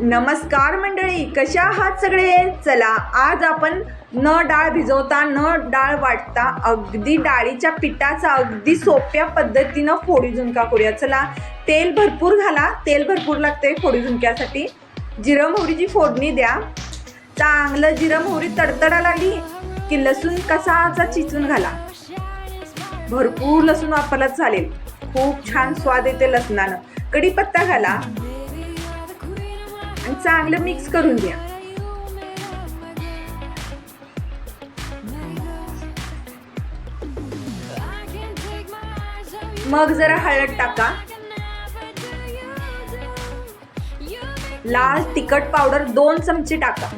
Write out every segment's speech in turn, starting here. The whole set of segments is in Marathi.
नमस्कार मंडळी कशा आहात सगळे? चला आज आपण न डाळ भिजवता न डाळ वाटता अगदी डाळीच्या पिठाचा अगदी सोप्या पद्धतीनं फोडी झुणका करूया. चला तेल भरपूर घाला. तेल भरपूर लागते फोडी झुणक्यासाठी. जिरं मोहरीची फोडणी द्या. चांगलं जिरं मोहरी तडतडा लागली की लसूण कसाचा चिचून घाला. भरपूर लसूण वापरला चालेल. खूप छान स्वाद येते लसणानं. कढीपत्ता घाला. आणि चांगलं मिक्स करून घ्या. मग जरा हळद टाका. लाल तिखट पावडर दोन चमचे टाका.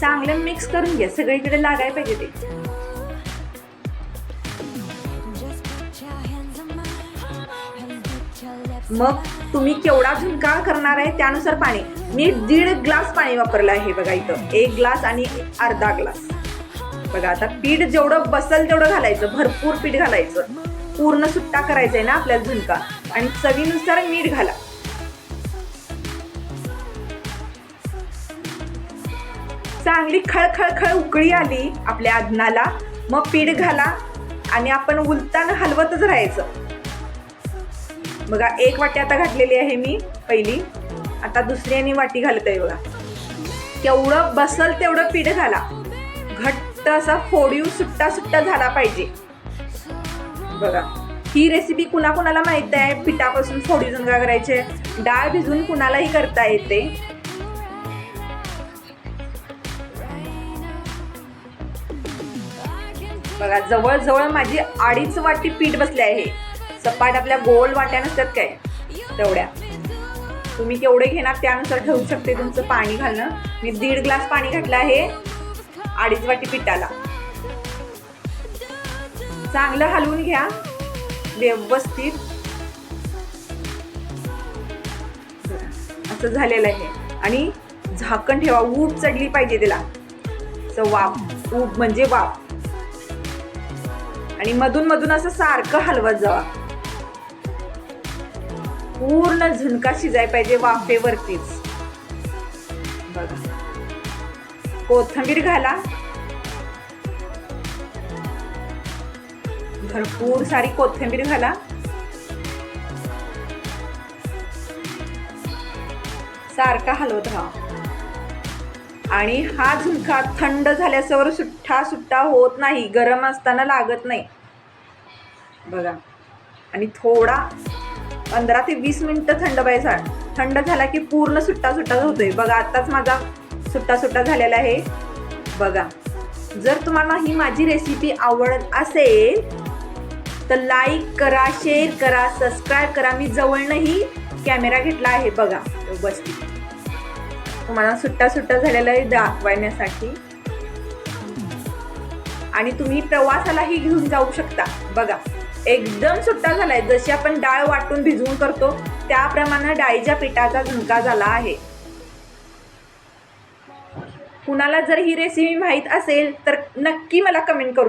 चांगलं मिक्स करून घ्या. सगळीकडे लागायला पाहिजे ते. मग तुम्ही केवढा झुणका करणार आहे त्यानुसार पाणी. मी दीड ग्लास पाणी वापरलं आहे बघा इथं. एक ग्लास आणि अर्धा ग्लास. बघा आता पीठ जेवढं बसल तेवढं घालायचं भरपूर पीठ घालायचं. पूर्ण सुट्टा करायचा आहे ना आपल्याला झुणका. आणि चवीनुसार मीठ घाला. चांगली खळखळखळ उकळी आली आपल्या अग्नाला मग पीठ घाला आणि आपण उलतान हलवतच राहायचं. बघा एक वाटी आता घातलेली आहे मी पहिली. आता दुसरी आणि वाटी घालत आहे बघा. केवढं बसल तेवढं पीठ घाला. घट्ट असा फोडीव सुट्टा सुट्टा झाला पाहिजे. बघा ही रेसिपी कुणा कुणाला माहीत आहे? पिठापासून फोडी झुणका करायचे? डाळ भिजून कुणालाही करता येते. बघा जवळजवळ माझी अडीच वाटी पीठ बसले आहे. सपाट आपल्या गोल वाट्या नसतात काय? तेवढ्या. तुम्ही केवढे घेणार त्यानुसार ठेवू शकते तुमचं पाणी घालणं. मी दीड ग्लास पाणी घातलं आहे अडीच वाटी पिठाला. चांगलं हलवून घ्या. व्यवस्थित. असं झालेलं आहे. आणि झाकण ठेवा. ऊब चढली पाहिजे त्याला. असं वाफ. ऊब म्हणजे वाफ. आणि मधून मधून असं सारखं हलवत जावा. पूर्ण झुणका शिजाय पाहिजे वाफेवरतीच. बघा. कोथंबीर घाला. भरपूर सारी कोथिंबीर घाला. सारखा हलवत राहा. आणि हा झुणका थंड झाल्यासवर सुट्टा सुट्टा होत नाही गरम असताना लागत नाही. बघा. आणि थोडा पंधरा ते वीस मिनटं थंड पाहिजे थंड झाला की पूर्ण सुट्टा सुट्टा होतोय. बघा आत्ताच माझा सुट्टा सुट्टा झालेला आहे. बघा जर तुम्हाला ही माझी रेसिपी आवडत असेल तर लाईक करा शेअर करा सबस्क्राईब करा. मी जवळनंही कॅमेरा घेतला आहे. बघा व्यवस्थित. तुम्हाला सुट्टा सुट्टा झालेला आहे दाखवण्यासाठी. आणि तुम्ही प्रवासालाही घेऊन जाऊ शकता. बघा एकदम सुट्टा झालाय. जशी आपण डाळ वाटून भिजवून करतो त्याप्रमाणे डाळीच्या पिठाचा झुणका झाला आहे. कुणाला जर ही रेसिपी माहीत असेल तर नक्की मला कमेंट करून